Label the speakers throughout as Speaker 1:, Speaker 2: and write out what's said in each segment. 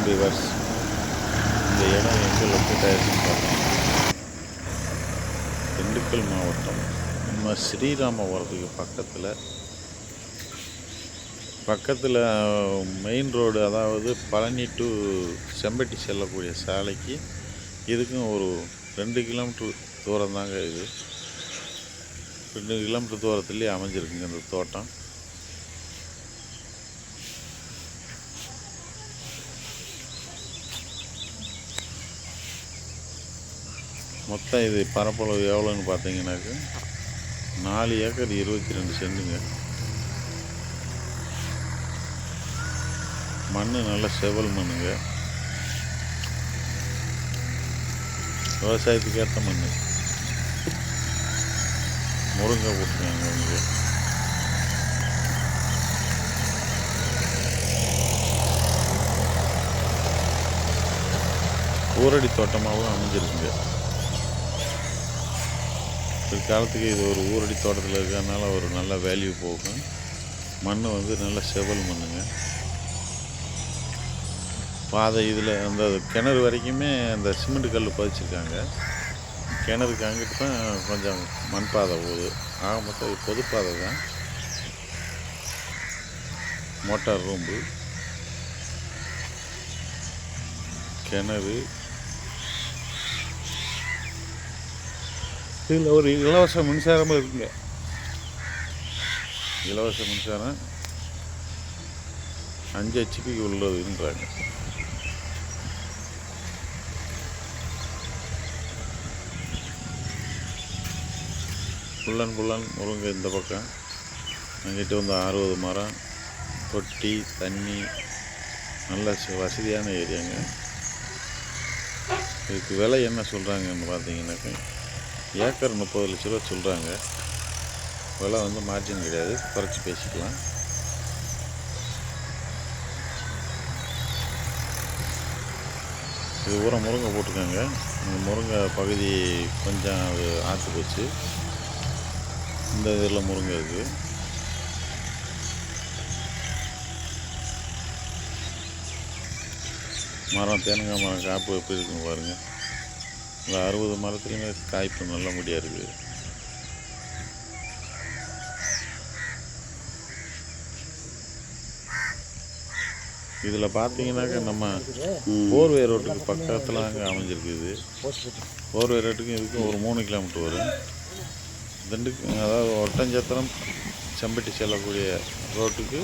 Speaker 1: வணக்கம் பீவர்ஸ் இந்த இடம் எங்கே லொக்கேட் ஆயிருக்குன்னு பார்த்தோம் திண்டுக்கல் மாவட்டம். நம்ம ஸ்ரீராமபுரத்துக்கு பக்கத்தில் பக்கத்தில் மெயின் ரோடு அதாவது பழனி டு செம்பட்டி செல்லக்கூடிய சாலைக்கு இதுக்கும் ஒரு ரெண்டு கிலோமீட்டர் தூரம் தாங்க இது. ரெண்டு கிலோமீட்டர் தூரத்துலேயே அமைஞ்சிருக்குங்க இந்த தோட்டம். மொத்தம் இது பரப்பளவு எவ்வளோன்னு பார்த்தீங்கன்னாக்க நாலு ஏக்கர் இருபத்தி ரெண்டு சென்டுங்க மண் நல்ல செவல் மண்ணுங்க. விவசாயத்துக்கு ஏற்ற மண் முருங்கை போட்டுருக்காங்க அவங்க ஊரடி தோட்டமாகவும் அமைஞ்சிருக்குங்க. பிற்காலத்துக்கு இது ஒரு ஊரடி தோட்டத்தில் இருக்கிறதுனால ஒரு நல்ல வேல்யூ போகும். மண் வந்து நல்ல செவல் மண்ணுங்க. பாதை இதில் அந்த கிணறு வரைக்குமே அந்த சிமெண்ட் கல் பதிச்சிருக்காங்க. கிணறுக்கு அங்கிட்டு தான் கொஞ்சம் மண் பாதை போகுது. ஆக மொத்தம் இது பொது பாதை தான். Motor room. கிணறு. இதில் ஒரு இலவச மின்சாரமும் இருக்குங்க. இலவச மின்சாரம் அஞ்சு ஹெச்பிக்கு உள்ளதுன்றாங்க. புல்லன் புல்லன் முருங்கை இந்த பக்கம். அங்கிட்ட வந்து அறுபது மரம் தொட்டி தண்ணி நல்ல வசதியான ஏரியாங்க. இதுக்கு விலை என்ன சொல்கிறாங்கன்னு பார்த்தீங்கன்னாக்கா ஏக்கர் முப்பது லட்ச ரூபா சொல்கிறாங்க விலை வந்து மார்ஜின் கிடையாது. குறைச்சி பேசிக்கலாம். இது ஊரை முருங்கை போட்டிருக்காங்க. இந்த முருங்கை பகுதி கொஞ்சம் அது ஆற்று போச்சு. இந்த இதில் முருங்கை இருக்குது மரம் தேனங்காய் மரம் காப்பு எப்படி இருக்குன்னு பாருங்கள் இந்த அறுபது மரத்துலையுமே காய்ப்பு நல்லபடியாக இருக்குது இதில் பார்த்தீங்கன்னாக்கா நம்ம போர்வே ரோட்டுக்கு பக்கத்தில் அங்கே அமைஞ்சிருக்குது போர்வே ரோட்டுக்கும் இதுக்கும் ஒரு மூணு கிலோமீட்டர் வரும். ரெண்டுக்கு அதாவது ஒட்டஞ்சத்திரம் செம்பட்டி செல்லக்கூடிய ரோட்டுக்கு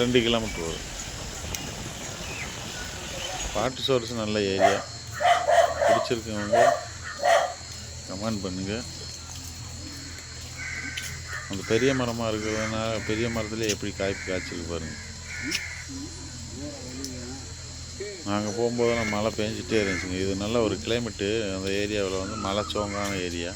Speaker 1: ரெண்டு கிலோமீட்டர் வரும். பாட்டு சோர்ஸ் நல்ல ஏரியா. பிடிச்சிருக்கவங்க கமெண்ட் பண்ணுங்க. அந்த பெரிய மரமாக இருக்கிறதுனால பெரிய மரத்துலேயே எப்படி காய்ப்பு காய்ச்சிருக்கு பாருங்க. நாங்கள் போகும்போது மழை பெஞ்சிட்டே இருந்துச்சுங்க. இது நல்ல ஒரு கிளைமேட்டு அந்த ஏரியாவில் வந்து மலை சோங்கான ஏரியா